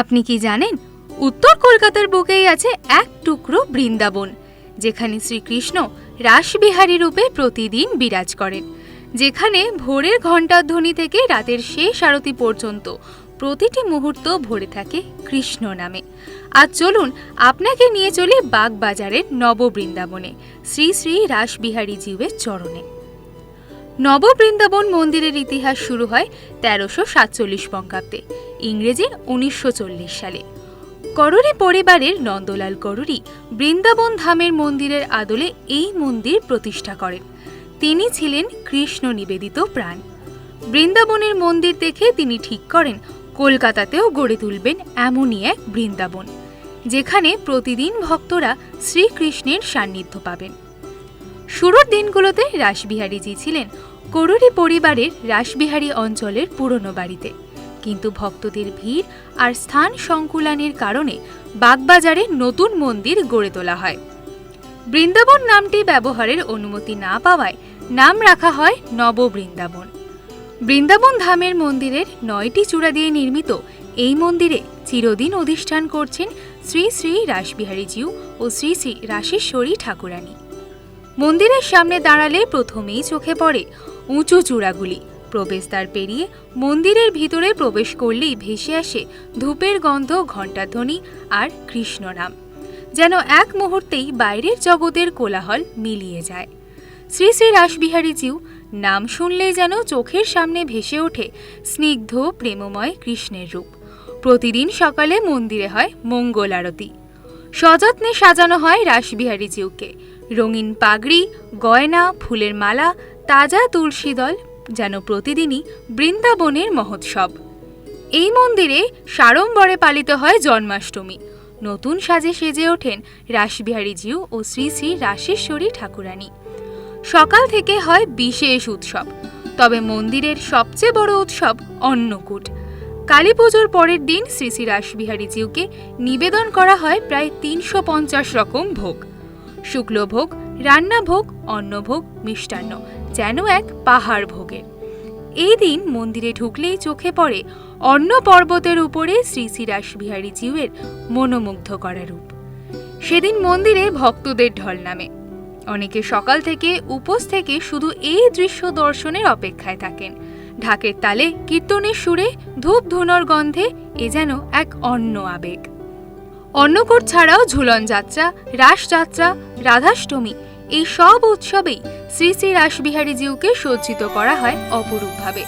আপনি কি জানেন, উত্তর কলকাতার বুকেই আছে এক টুকরো বৃন্দাবন, যেখানে শ্রীকৃষ্ণ রাসবিহারী রূপে প্রতিদিন বিরাজ করেন, যেখানে ভোরের ঘণ্টাধ্বনি থেকে রাতের শেষ আরতি পর্যন্ত প্রতিটি মুহূর্ত ভরে থাকে কৃষ্ণ নামে। আজ চলুন, আপনাকে নিয়ে চলি বাগবাজারের নববৃন্দাবনে, শ্রী শ্রী রাসবিহারী জীবের চরণে। নববৃন্দাবন মন্দিরের ইতিহাস শুরু হয় তেরোশো সাতচল্লিশ বঙ্গাব্দে ইংরেজির উনিশশো সালে। করুরি পরিবারের নন্দলাল করুরি বৃন্দাবন ধামের মন্দিরের আদলে এই মন্দির প্রতিষ্ঠা করেন। তিনি ছিলেন কৃষ্ণ নিবেদিত প্রাণ। বৃন্দাবনের মন্দির দেখে তিনি ঠিক করেন, কলকাতাতেও গড়ে তুলবেন এমনই এক বৃন্দাবন, যেখানে প্রতিদিন ভক্তরা শ্রীকৃষ্ণের সান্নিধ্য পাবেন। শুরুর দিনগুলোতে রাসবিহারীজি ছিলেন করুরি পরিবারের রাসবিহারী অঞ্চলের পুরনো বাড়িতে। কিন্তু ভক্তদের ভিড় আর স্থান সংকুলানের কারণে বাগবাজারে নতুন মন্দির গড়ে তোলা হয়। বৃন্দাবন নামটি ব্যবহারের অনুমতি না পাওয়ায় নাম রাখা হয় নববৃন্দাবন। বৃন্দাবন ধামের মন্দিরের নয়টি চূড়া দিয়ে নির্মিত এই মন্দিরে চিরদিন অধিষ্ঠান করছেন শ্রী শ্রী রাসবিহারীজিউ ও শ্রী শ্রী রাশেশ্বরী ঠাকুরানী। মন্দিরের সামনে দাঁড়ালে প্রথমেই চোখে পড়ে উঁচু চূড়াগুলি। প্রবেশদ্বার পেরিয়ে মন্দিরের ভিতরে প্রবেশ করলেই ভেসে আসে ধূপের গন্ধ, ঘণ্টাধ্বনি আর কৃষ্ণ নাম। যেন এক মুহূর্তেই বাইরের জগতের কোলাহল মিলিয়ে যায়। শ্রী শ্রী রাসবিহারীজিউ নাম শুনলেই যেন চোখের সামনে ভেসে ওঠে স্নিগ্ধ, প্রেমময় কৃষ্ণের রূপ। প্রতিদিন সকালে মন্দিরে হয় মঙ্গল আরতি। সযত্নে সাজানো হয় রাসবিহারীজিউকে রঙিন পাগড়ি, গয়না, ফুলের মালা, তাজা তুলসী দল যেন প্রতিদিনই বৃন্দাবনের মহোৎসব। এই মন্দিরে সাড়ম্বরে পালিত হয় জন্মাষ্টমী। নতুন সাজে সেজে ওঠেন রাসবিহারীজিউ ও শ্রী শ্রী রাশেশ্বরী ঠাকুরানী। সকাল থেকে হয় বিশেষ উৎসব। তবে মন্দিরের সবচেয়ে বড় উৎসব অন্নকূট। কালী পুজোর পরের দিন শ্রী শ্রী রাসবিহারীজিউকে নিবেদন করা হয় প্রায় তিনশো পঞ্চাশ রকম ভোগ। শুক্লভোগ, রান্নাভোগ, অন্নভোগ মিষ্টান্ন, যেন এক পাহাড় ভোগের এই দিন মন্দিরে ঢুকলেই চোখে পড়ে অন্ন পর্বতের উপরে শ্রী শ্রী রাসবিহারী জিউয়ের মনোমুগ্ধ করা রূপ। সেদিন মন্দিরে ভক্তদের ঢল নামে। অনেকে সকাল থেকে উপোস থেকে শুধু এই দৃশ্য দর্শনের অপেক্ষায় থাকেন। ঢাকের তালে কীর্তনের সুরে ধূপ ধুনোর গন্ধে এ যেন এক অন্য আবেগ। অন্নকূট ছাড়াও ঝুলন যাত্রা রাসযাত্রা রাধাষ্টমী, এই সব উৎসবেই শ্রী শ্রী রাসবিহারী জিউকে সজ্জিত করা হয় অপরূপভাবে।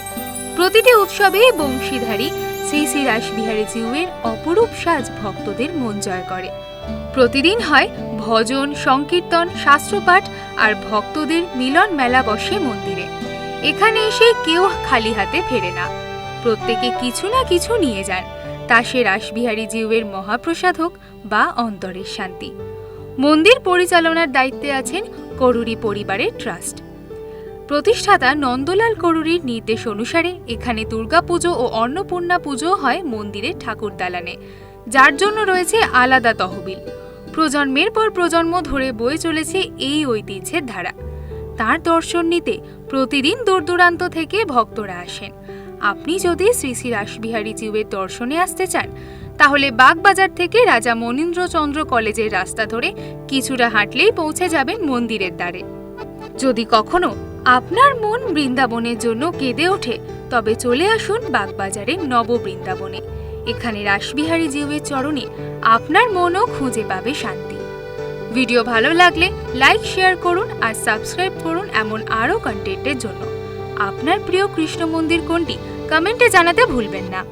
প্রতিটি উৎসবে বংশীধারী শ্রী শ্রী রাসবিহারী জিউয়ের অপরূপ সাজ ভক্তদের মন জয় করে। প্রতিদিন হয় ভজন, সংকীর্তন, শাস্ত্রপাঠ আর ভক্তদের মিলন মেলা বসে মন্দিরে। এখানে এসে কেউ খালি হাতে ফেরে না। প্রত্যেকে কিছু না কিছু নিয়ে যান। তা সে রাসবিহারী জিউয়ের মহাপ্রসাদ হোক বা অন্তরের শান্তি। মন্দির পরিচালনার দায়িত্বে আছেন করুরি পরিবারের ট্রাস্ট। প্রতিষ্ঠাতা নন্দলাল করুরির নির্দেশ অনুসারে এখানে দুর্গাপুজো ও অন্নপূর্ণা পুজো হয় মন্দিরের ঠাকুর দালানে, যার জন্য রয়েছে আলাদা তহবিল। প্রজন্মের পর প্রজন্ম ধরে বয়ে চলেছে এই ঐতিহ্যের ধারা। তার দর্শন নিতে প্রতিদিন দূর দূরান্ত থেকে ভক্তরা আসেন। আপনি যদি শ্রী শ্রী রাসবিহারী জিউয়ের দর্শনে আসতে চান, তাহলে বাগবাজার থেকে রাজা মনীন্দ্রচন্দ্র কলেজের রাস্তা ধরে কিছুটা হাঁটলেই পৌঁছে যাবেন মন্দিরের দ্বারে। যদি কখনো আপনার মন বৃন্দাবনের জন্য কেঁদে ওঠে, তবে চলে আসুন বাগবাজারের নববৃন্দাবনে। এখানে রাসবিহারী জিউয়ের চরণে আপনার মনও খুঁজে পাবে শান্তি। ভিডিও ভালো লাগলে লাইক, শেয়ার করুন আর সাবস্ক্রাইব করুন এমন আরও কন্টেন্টের জন্য। আপনার প্রিয় কৃষ্ণ মন্দির কোনটি? কমেন্টে জানাতে ভুলবেন না।